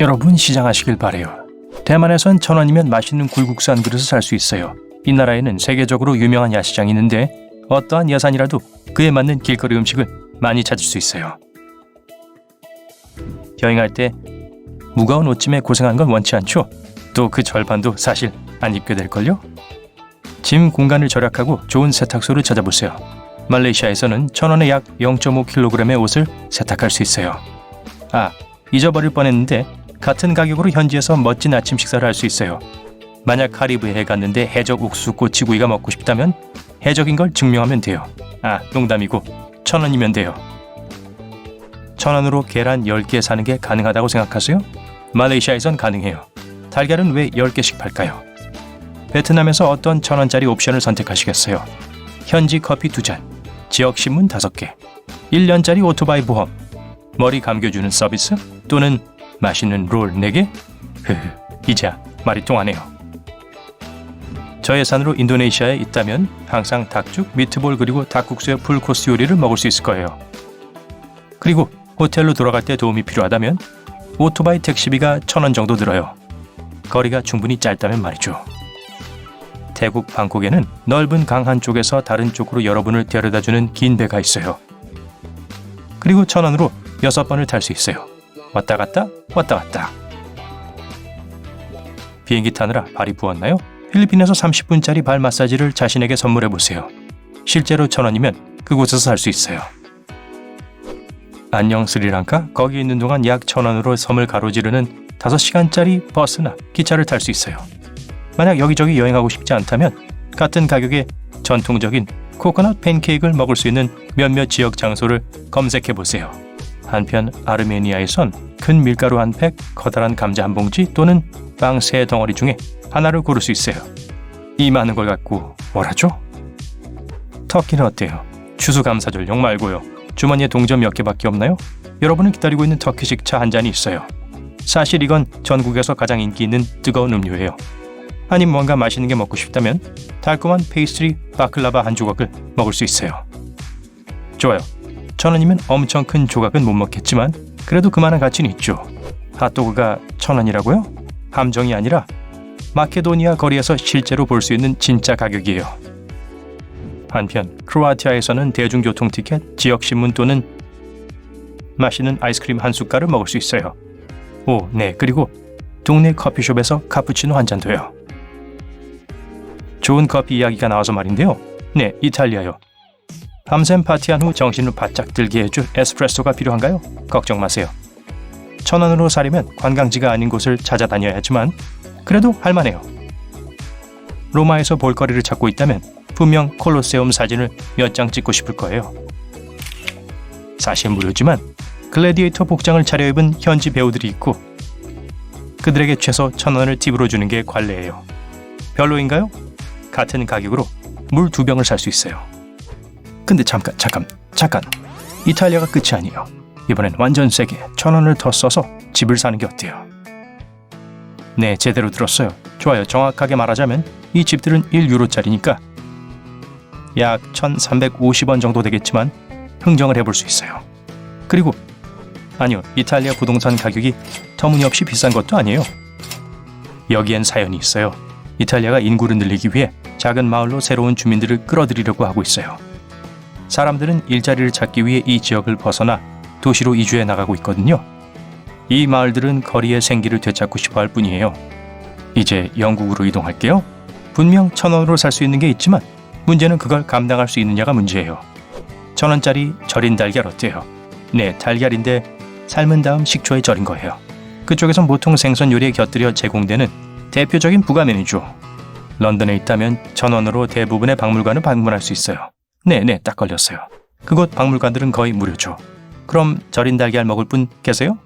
여러분 시장하시길 바래요. 대만에선 천 원이면 맛있는 굴국수 한 그릇을 살 수 있어요. 이 나라에는 세계적으로 유명한 야시장이 있는데 어떠한 예산이라도 그에 맞는 길거리 음식을 많이 찾을 수 있어요. 여행할 때 무거운 옷짐에 고생한 건 원치 않죠. 또 그 절반도 사실 안 입게 될걸요. 짐 공간을 절약하고 좋은 세탁소를 찾아보세요. 말레이시아에서는 천 원에 약 0.5kg의 옷을 세탁할 수 있어요. 아, 잊어버릴 뻔했는데 같은 가격으로 현지에서 멋진 아침 식사를 할 수 있어요. 만약 카리브해에 갔는데 해적 옥수수 꼬치구이가 먹고 싶다면 해적인 걸 증명하면 돼요. 아, 농담이고 천 원이면 돼요. 천 원으로 계란 10개 사는 게 가능하다고 생각하세요? 말레이시아에선 가능해요. 달걀은 왜 10개씩 팔까요? 베트남에서 어떤 천 원짜리 옵션을 선택하시겠어요? 현지 커피 2잔, 지역 신문 5개, 1년짜리 오토바이 보험, 머리 감겨주는 서비스 또는 맛있는 롤 4개? 흐흐, 이제야 말이 통하네요. 저 예산으로 인도네시아에 있다면 항상 닭죽, 미트볼 그리고 닭국수의 풀코스 요리를 먹을 수 있을 거예요. 그리고 호텔로 돌아갈 때 도움이 필요하다면 오토바이 택시비가 천 원 정도 들어요. 거리가 충분히 짧다면 말이죠. 태국 방콕에는 넓은 강 한쪽에서 다른 쪽으로 여러분을 데려다주는 긴 배가 있어요. 그리고 천 원으로 여섯 번을 탈 수 있어요. 왔다 갔다 왔다 갔다. 비행기 타느라 발이 부었나요? 필리핀에서 30분짜리 발 마사지를 자신에게 선물해 보세요. 실제로 천 원이면 그곳에서 살 수 있어요. 안녕 스리랑카 거기 있는 동안 약 천 원으로 섬을 가로지르는 5시간짜리 버스나 기차를 탈 수 있어요. 만약 여기저기 여행하고 싶지 않다면 같은 가격에 전통적인 코코넛 팬케이크를 먹을 수 있는 몇몇 지역 장소를 검색해 보세요. 한편 아르메니아에선 큰 밀가루 한 팩, 커다란 감자 한 봉지 또는 빵 세 덩어리 중에 하나를 고를 수 있어요. 이 많은 걸 갖고 뭘 하죠? 터키는 어때요? 추수감사절용 말고요. 주머니에 동전 몇 개밖에 없나요? 여러분을 기다리고 있는 터키식 차 한 잔이 있어요. 사실 이건 전국에서 가장 인기 있는 뜨거운 음료예요. 아니 뭔가 맛있는 게 먹고 싶다면 달콤한 페이스트리 바클라바 한 조각을 먹을 수 있어요. 좋아요. 천 원이면 엄청 큰 조각은 못 먹겠지만 그래도 그만한 가치는 있죠. 핫도그가 천 원이라고요? 함정이 아니라 마케도니아 거리에서 실제로 볼 수 있는 진짜 가격이에요. 한편 크로아티아에서는 대중교통 티켓, 지역 신문 또는 맛있는 아이스크림 한 숟갈을 먹을 수 있어요. 오, 네. 그리고 동네 커피숍에서 카푸치노 한 잔도요. 좋은 커피 이야기가 나와서 말인데요. 네, 이탈리아요. 밤샘 파티한 후 정신을 바짝 들게 해줄 에스프레소가 필요한가요? 걱정 마세요. 천 원으로 사려면 관광지가 아닌 곳을 찾아다녀야 하지만 그래도 할만해요. 로마에서 볼거리를 찾고 있다면 분명 콜로세움 사진을 몇 장 찍고 싶을 거예요. 사실 무료지만 글래디에이터 복장을 차려입은 현지 배우들이 있고 그들에게 최소 천 원을 팁으로 주는 게 관례예요. 별로인가요? 같은 가격으로 물 두 병을 살 수 있어요. 근데 잠깐 잠깐 잠깐 이탈리아가 끝이 아니에요. 이번엔 완전 세게 천 원을 더 써서 집을 사는 게 어때요? 네 제대로 들었어요. 좋아요. 정확하게 말하자면 이 집들은 1유로짜리니까 약 1,350원 정도 되겠지만 흥정을 해볼 수 있어요. 그리고 아니요 이탈리아 부동산 가격이 터무니없이 비싼 것도 아니에요. 여기엔 사연이 있어요. 이탈리아가 인구를 늘리기 위해 작은 마을로 새로운 주민들을 끌어들이려고 하고 있어요. 사람들은 일자리를 찾기 위해 이 지역을 벗어나 도시로 이주해 나가고 있거든요. 이 마을들은 거리의 생기를 되찾고 싶어 할 뿐이에요. 이제 영국으로 이동할게요. 분명 천 원으로 살 수 있는 게 있지만 문제는 그걸 감당할 수 있느냐가 문제예요. 천 원짜리 절인 달걀 어때요? 네, 달걀인데 삶은 다음 식초에 절인 거예요. 그쪽에선 보통 생선 요리에 곁들여 제공되는 대표적인 부가 메뉴죠. 런던에 있다면 천 원으로 대부분의 박물관을 방문할 수 있어요. 네네 딱 걸렸어요. 그곳 박물관들은 거의 무료죠. 그럼 절인 달걀 먹을 분 계세요?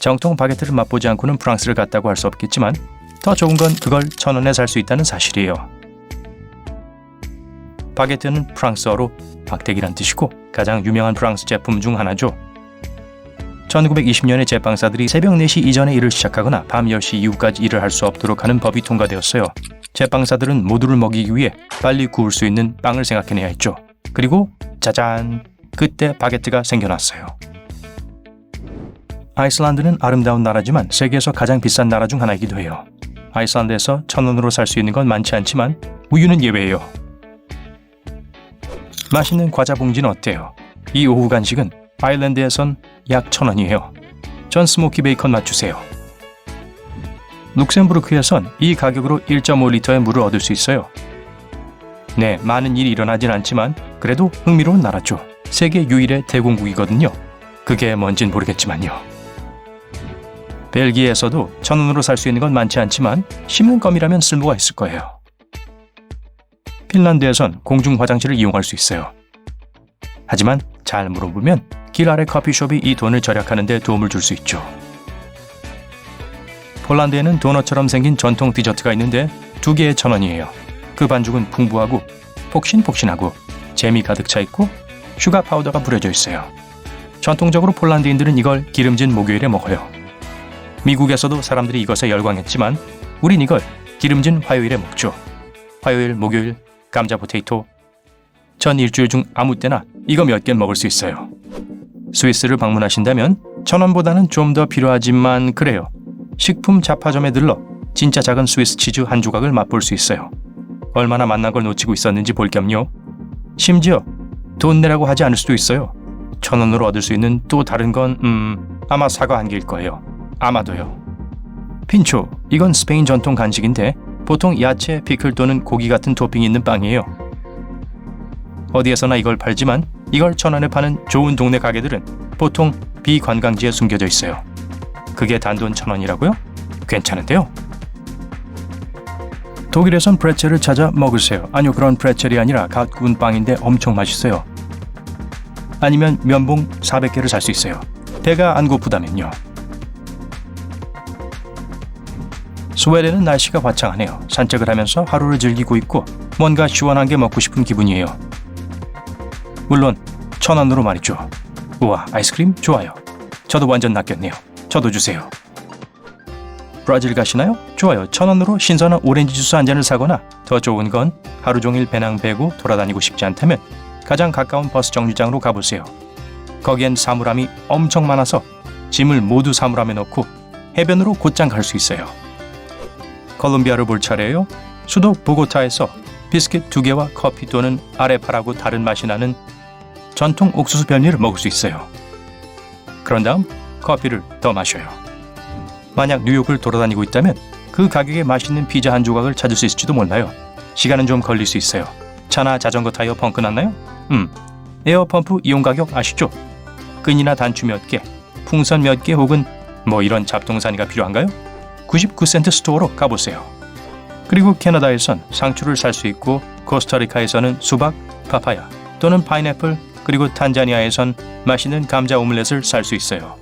정통 바게트를 맛보지 않고는 프랑스를 갔다고 할 수 없겠지만 더 좋은 건 그걸 천 원에 살 수 있다는 사실이에요. 바게트는 프랑스어로 박대기란 뜻이고 가장 유명한 프랑스 제품 중 하나죠. 1920년에 제빵사들이 새벽 4시 이전에 일을 시작하거나 밤 10시 이후까지 일을 할 수 없도록 하는 법이 통과되었어요. 제빵사들은 모두를 먹이기 위해 빨리 구울 수 있는 빵을 생각해내야 했죠. 그리고 짜잔! 그때 바게트가 생겨났어요. 아이슬란드는 아름다운 나라지만 세계에서 가장 비싼 나라 중 하나이기도 해요. 아이슬란드에서 천 원으로 살 수 있는 건 많지 않지만 우유는 예외예요. 맛있는 과자 봉지는 어때요? 이 오후 간식은 아일랜드에선 약 천 원이에요. 전 스모키 베이컨 맛 주세요. 룩셈부르크에선 이 가격으로 1.5리터의 물을 얻을 수 있어요. 네, 많은 일이 일어나진 않지만 그래도 흥미로운 나라죠. 세계 유일의 대공국이거든요. 그게 뭔진 모르겠지만요. 벨기에에서도 천 원으로 살 수 있는 건 많지 않지만 씹는 껌이라면 쓸모가 있을 거예요. 핀란드에선 공중 화장실을 이용할 수 있어요. 하지만 잘 물어보면 길 아래 커피숍이 이 돈을 절약하는 데 도움을 줄 수 있죠. 폴란드에는 도넛처럼 생긴 전통 디저트가 있는데 두 개에 천 원이에요. 그 반죽은 풍부하고 폭신폭신하고 재미 가득 차 있고 슈가 파우더가 뿌려져 있어요. 전통적으로 폴란드인들은 이걸 기름진 목요일에 먹어요. 미국에서도 사람들이 이것에 열광했지만 우린 이걸 기름진 화요일에 먹죠. 화요일, 목요일, 감자 포테이토. 전 일주일 중 아무 때나 이거 몇 개 먹을 수 있어요. 스위스를 방문하신다면 천 원보다는 좀 더 필요하지만 그래요. 식품 잡화점에 들러 진짜 작은 스위스 치즈 한 조각을 맛볼 수 있어요. 얼마나 맛난 걸 놓치고 있었는지 볼 겸요. 심지어 돈 내라고 하지 않을 수도 있어요. 천 원으로 얻을 수 있는 또 다른 건 음, 아마 사과 한 개일 거예요. 아마도요. 핀초, 이건 스페인 전통 간식인데 보통 야채, 피클 또는 고기 같은 토핑이 있는 빵이에요. 어디에서나 이걸 팔지만 이걸 천 원에 파는 좋은 동네 가게들은 보통 비관광지에 숨겨져 있어요. 그게 단돈 천 원이라고요? 괜찮은데요? 독일에선 프레첼을 찾아 먹으세요. 아니요, 그런 프레첼이 아니라 갓 구운 빵인데 엄청 맛있어요. 아니면 면봉 400개를 살 수 있어요. 배가 안 고프다면요. 스웨덴은 날씨가 화창하네요. 산책을 하면서 하루를 즐기고 있고 뭔가 시원한 게 먹고 싶은 기분이에요. 물론 천 원으로 말이죠. 우와 아이스크림 좋아요. 저도 완전 낚였네요. 저도 주세요. 브라질 가시나요? 좋아요. 천 원으로 신선한 오렌지 주스 한 잔을 사거나 더 좋은 건 하루 종일 배낭 베고 돌아다니고 싶지 않다면 가장 가까운 버스 정류장으로 가보세요. 거기엔 사물함이 엄청 많아서 짐을 모두 사물함에 넣고 해변으로 곧장 갈 수 있어요. 콜롬비아를 볼 차례예요. 수도 보고타에서 비스킷 두 개와 커피 또는 아레파라고 다른 맛이 나는 전통 옥수수 변이를 먹을 수 있어요. 그런 다음 커피를 더 마셔요. 만약 뉴욕을 돌아다니고 있다면 그 가격에 맛있는 피자 한 조각을 찾을 수 있을지도 몰라요. 시간은 좀 걸릴 수 있어요. 차나 자전거 타이어 펑크 났나요? 음, 에어펌프 이용 가격 아시죠? 끈이나 단추 몇 개, 풍선 몇 개 혹은 뭐 이런 잡동사니가 필요한가요? 99센트 스토어로 가보세요. 그리고 캐나다에선 상추를 살 수 있고 코스타리카에서는 수박, 파파야 또는 파인애플 그리고 탄자니아에선 맛있는 감자 오믈렛을 살 수 있어요.